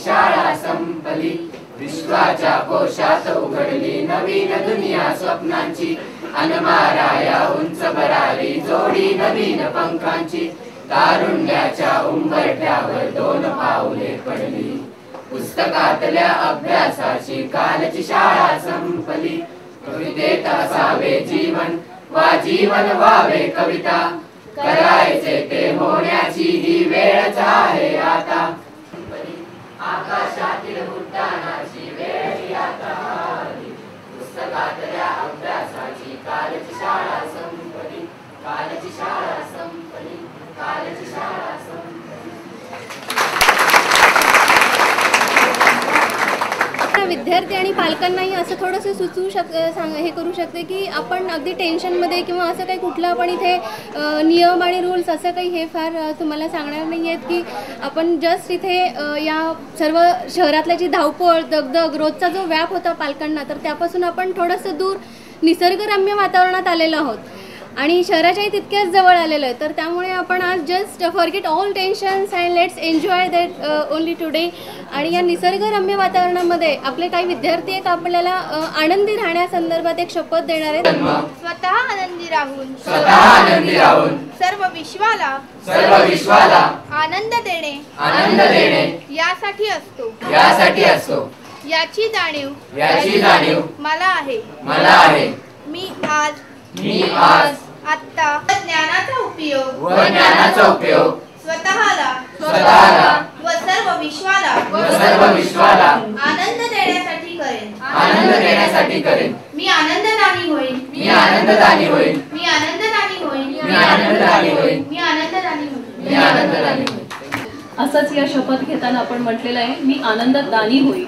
शाळा संपली विश्वाच्या कोशात उघडली नवीन दुनिया स्वप्नांची. अनमाराया उंच भरारी जोडी नवीन पंखांची. तारुण्याच्या उंबरठ्यावर दोन पाऊले पडली. पुस्तकातल्या अभ्यासाची कालची शाळा संपली. कवितेत असावे जीवन वा जीवन व्हावे कविता. करायचे ते होण्याची ही वेळच आहे आता. आकाशातील उड्डाणाची वेळ आता आली. पुस्तकातल्या अभ्यासाची कालची शाळा संपली. कालची शाळा संपली. कालची शाळा संपली त्या विद्यार्थी आणि पालकांनाही असं थोडंसं सुचवू शक सांग हे करू शकते की आपण अगदी टेन्शनमध्ये किंवा असं काही कुठलं आपण इथे नियम आणि रूल्स असं काही हे फार तुम्हाला सांगणार नाही आहेत की आपण जस्ट इथे या सर्व शहरातल्या जी धावपळ दगदग रोजचा जो व्याप होता पालकांना तर त्यापासून आपण थोडंसं दूर निसर्गरम्य वातावरणात आलेलो आहोत. आणि शहराच्याही तितक्याच जवळ आलेलो आहे. तर त्यामुळे आपण आज just forget all tensions and let's enjoy that only today आणि या निसर्गरम्य वातावरणामध्ये आपले काही विद्यार्थी एक आपल्याला अ, आनंदी राहण्यासंदर्भात एक शपथ देणार आहेत. स्वतः आनंदी राहून स्वतः आनंदी राहून. सर्व विश्वाला सर्व विश्वाला आनंद देणे आनंद देणे यासाठी असतो. यासाठी असतो. याची जाणीव याची जाणीव मला आहे. मला आहे. मी आज मी आज आत्ता ज्ञानाचा उपयोग व ज्ञानाचा उपयोग स्वतःला स्वतःला व सर्व विश्वाला व सर्व विश्वाला आनंद देण्यासाठी करेन. आनंद देण्यासाठी करेन. मी आनंददानी होईन. मी आनंददानी होईल मी आनंददानी होईन. मी आनंददानी होईल मी आनंददानी होईन. मी आनंददानी होईल असंच या शपथ घेताना आपण म्हटलेलं आहे मी आनंददानी होईल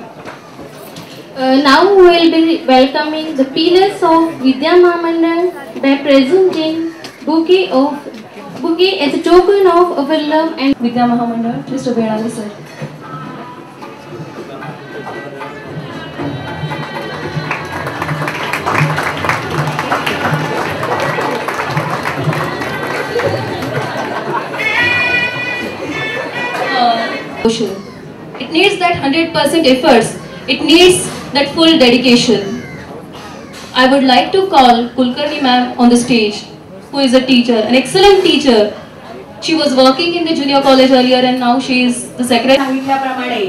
Uh, now we will be welcoming the pillars of Vidya Mamandan by presenting bouquet of bouquet as a token of our love and Vidya Mahamandal, Mr. Bedali sir. Uh, it needs that 100% efforts. It needs that full dedication. I would like to call Kulkarni ma'am on the stage, who is a teacher, an excellent teacher. She was working in the junior college earlier and now she is the secretary. सांगितल्याप्रमाणे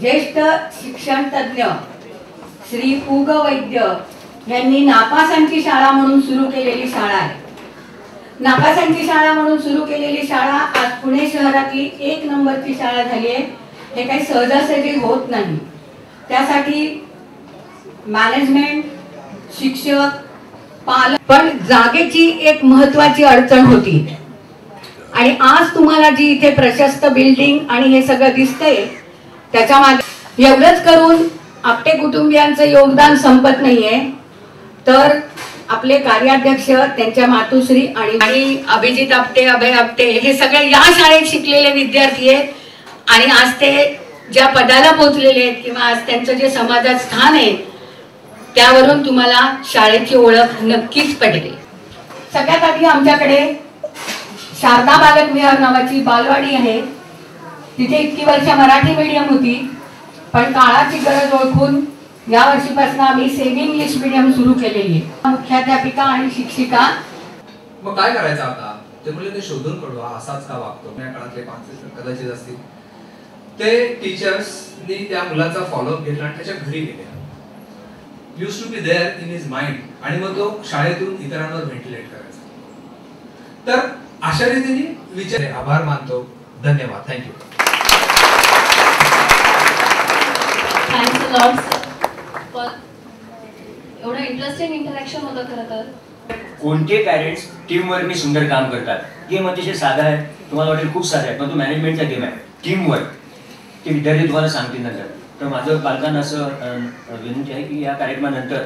ज्येष्ठ शिक्षण तज्ज्ञ श्री उग वैद्य यांनी नापासांची शाळा म्हणून सुरू केलेली शाळा आहे नापासांची शाळा म्हणून सुरू केलेली शाळा आज पुणे शहरातली एक नंबरची शाळा झाली आहे हे काही सहजासहजी होत नाही त्यासाठी मॅनेजमेंट शिक्षक पालक. पण जागेची एक महत्वाची अडचण होती. आणि आज तुम्हाला जी इथे प्रशस्त बिल्डिंग आणि हे सगळं दिसतंय त्याच्यामागे एवढंच करून आपटे कुटुंबियांचं योगदान संपत नाहीये. तर आपले कार्याध्यक्ष त्यांच्या मातुश्री आणि आणि अभिजित आपटे अभय आपटे हे सगळे या शाळेत शिकलेले विद्यार्थी आहेत. आणि आज ते ज्या पदाला पोहोचलेले आहेत किंवा आज त्यांचं जे समाजात स्थान आहे त्यावरून तुम्हाला शाळेची ओळख नक्कीच पडली सगळ्यात आधी आमच्याकडे शारदा बालक विहार नावाची बालवाडी आहे. तिथे इतकी वर्ष मराठी मीडियम होती पण काळाची गरज ओळखून या वर्षीपासून आम्ही सेमी इंग्लिश मीडियम सुरू केलेली आहे. मुख्याध्यापिका आणि शिक्षिका. मग काय करायचं आता? ते म्हणजे ते शोधून काढू असाच का वागतो? या काळातले पाच कदाचित असतील. ते टीचर्सनी त्या मुलाचा फॉलोअप घेतला आणि त्याच्या घरी गेले. Use to be there in his mind आणि मग तो शाळेतून इतरांवर व्हेंटिलेट करायचा. तर अशा रीतीने विचार आभार मानतो. धन्यवाद. Thank you thanks a lot for एवढं इंटरेस्टिंग इंटरॅक्शन होतं खरं तर. कोणते पॅरेंट्स टीमवर्कने सुंदर काम करतात? गेम अतिशय साधा आहे. तुम्हाला वाटेल खूप साधा आहे पण तो मॅनेजमेंटचा गेम आहे. टीमवर्क ते विद्यार्थी तुम्हाला सांगतील नंतर. तर माझं पालकांना असं विनंती आहे की या कार्यक्रमानंतर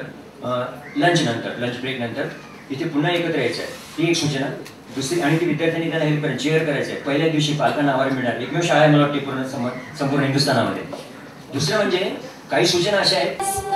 लंच नंतर लंच ब्रेक नंतर इथे पुन्हा एकत्र यायचं आहे. ही एक सूचना. दुसरी आणि ती विद्यार्थ्यांनी त्यांना हेल्प करायची शेअर करायचं आहे. पहिल्या दिवशी पालकांना आवार मिळणार एकमेव शाळा आहे मला वाटते पूर्ण संपूर्ण हिंदुस्थानामध्ये. दुसरं म्हणजे काही सूचना अशा आहेत.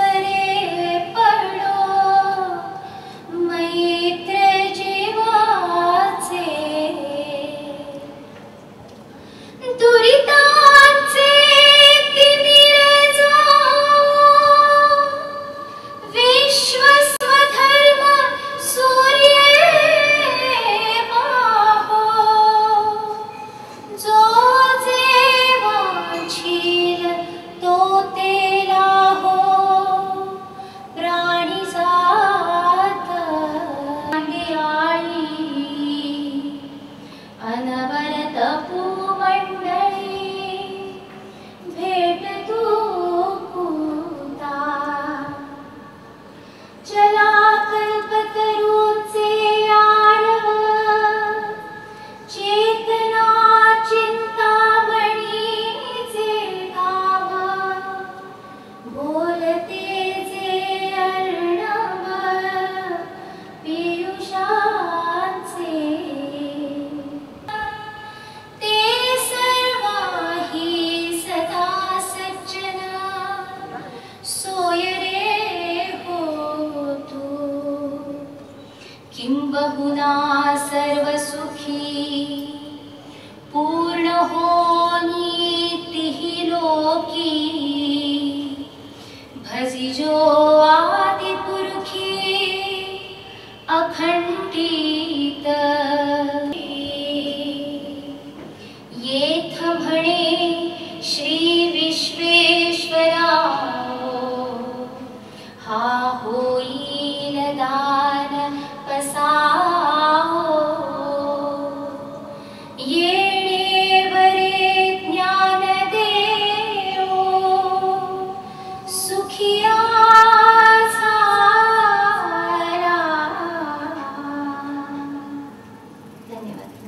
बहुना धन्यवाद